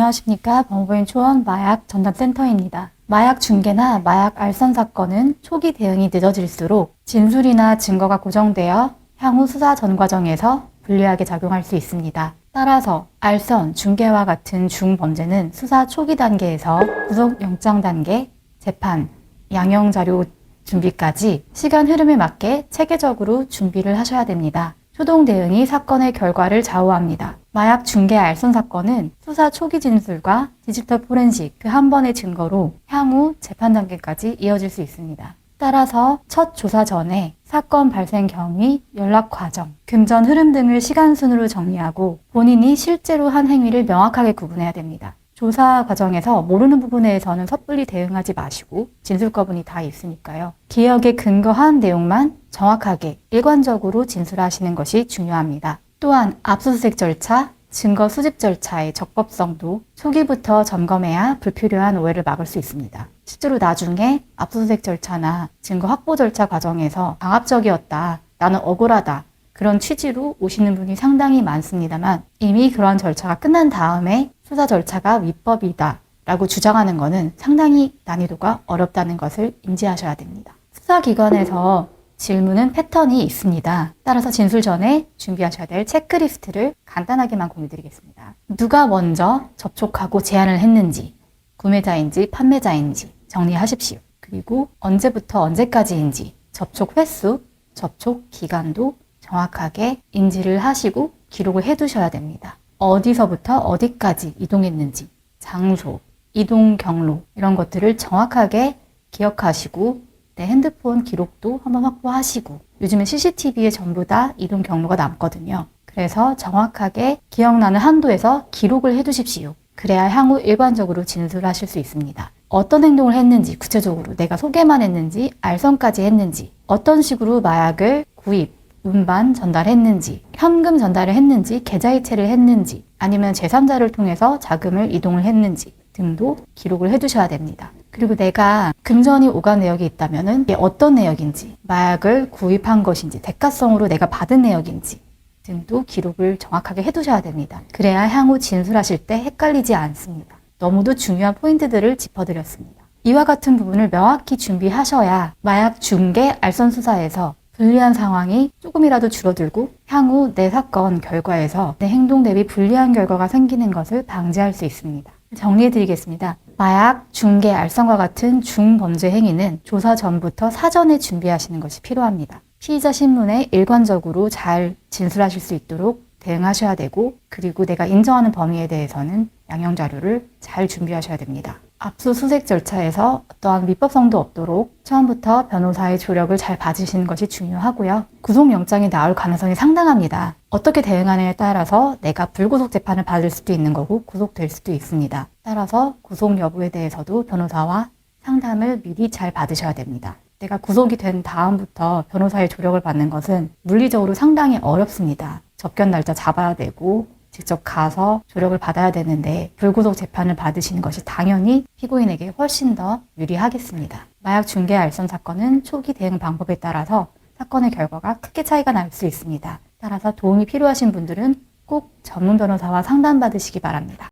안녕하십니까. 법무부인 초원 마약 전담센터입니다. 마약 중개나 마약 알선 사건은 초기 대응이 늦어질수록 진술이나 증거가 고정되어 향후 수사 전 과정에서 불리하게 작용할 수 있습니다. 따라서 알선, 중개와 같은 중범죄는 수사 초기 단계에서 구속영장 단계, 재판, 양형 자료 준비까지 시간 흐름에 맞게 체계적으로 준비를 하셔야 됩니다. 초동 대응이 사건의 결과를 좌우합니다. 마약 중개 알선 사건은 수사 초기 진술과 디지털 포렌식 그 한 번의 증거로 향후 재판 단계까지 이어질 수 있습니다. 따라서 첫 조사 전에 사건 발생 경위, 연락 과정, 금전 흐름 등을 시간 순으로 정리하고 본인이 실제로 한 행위를 명확하게 구분해야 됩니다. 조사 과정에서 모르는 부분에 대해서는 섣불리 대응하지 마시고 진술 거분이 다 있으니까요. 기억에 근거한 내용만 정확하게 일관적으로 진술하시는 것이 중요합니다. 또한 압수수색 절차, 증거 수집 절차의 적법성도 초기부터 점검해야 불필요한 오해를 막을 수 있습니다. 실제로 나중에 압수수색 절차나 증거 확보 절차 과정에서 강압적이었다, 나는 억울하다, 그런 취지로 오시는 분이 상당히 많습니다만 이미 그러한 절차가 끝난 다음에 수사 절차가 위법이다 라고 주장하는 것은 상당히 난이도가 어렵다는 것을 인지하셔야 됩니다. 수사기관에서 질문은 패턴이 있습니다. 따라서 진술 전에 준비하셔야 될 체크리스트를 간단하게만 공유드리겠습니다. 누가 먼저 접촉하고 제안을 했는지, 구매자인지 판매자인지 정리하십시오. 그리고 언제부터 언제까지인지 접촉 횟수, 접촉 기간도 정확하게 인지를 하시고 기록을 해 두셔야 됩니다. 어디서부터 어디까지 이동했는지, 장소, 이동 경로, 이런 것들을 정확하게 기억하시고 내 핸드폰 기록도 한번 확보하시고 요즘에 CCTV에 전부 다 이동 경로가 남거든요. 그래서 정확하게 기억나는 한도에서 기록을 해 두십시오. 그래야 향후 일관적으로 진술하실 수 있습니다. 어떤 행동을 했는지 구체적으로 내가 소개만 했는지 알선까지 했는지 어떤 식으로 마약을 구입, 운반 전달했는지 현금 전달을 했는지 계좌이체를 했는지 아니면 제3자를 통해서 자금을 이동을 했는지 등도 기록을 해두셔야 됩니다. 그리고 내가 금전이 오간 내역이 있다면은 이게 어떤 내역인지 마약을 구입한 것인지 대가성으로 내가 받은 내역인지 등도 기록을 정확하게 해두셔야 됩니다. 그래야 향후 진술하실 때 헷갈리지 않습니다. 너무도 중요한 포인트들을 짚어드렸습니다. 이와 같은 부분을 명확히 준비하셔야 마약 중개 알선 수사에서 불리한 상황이 조금이라도 줄어들고 향후 내 사건 결과에서 내 행동 대비 불리한 결과가 생기는 것을 방지할 수 있습니다. 정리해 드리겠습니다. 마약, 중개, 알선과 같은 중범죄 행위는 조사 전부터 사전에 준비하시는 것이 필요합니다. 피의자 신문에 일관적으로 잘 진술하실 수 있도록 대응하셔야 되고 그리고 내가 인정하는 범위에 대해서는 양형 자료를 잘 준비하셔야 됩니다. 압수수색 절차에서 어떠한 위법성도 없도록 처음부터 변호사의 조력을 잘 받으시는 것이 중요하고요. 구속영장이 나올 가능성이 상당합니다. 어떻게 대응하느냐에 따라서 내가 불구속 재판을 받을 수도 있는 거고 구속될 수도 있습니다. 따라서 구속 여부에 대해서도 변호사와 상담을 미리 잘 받으셔야 됩니다. 내가 구속이 된 다음부터 변호사의 조력을 받는 것은 물리적으로 상당히 어렵습니다. 접견 날짜 잡아야 되고 직접 가서 조력을 받아야 되는데 불구속 재판을 받으시는 것이 당연히 피고인에게 훨씬 더 유리하겠습니다. 마약 중개 알선 사건은 초기 대응 방법에 따라서 사건의 결과가 크게 차이가 날 수 있습니다. 따라서 도움이 필요하신 분들은 꼭 전문 변호사와 상담받으시기 바랍니다.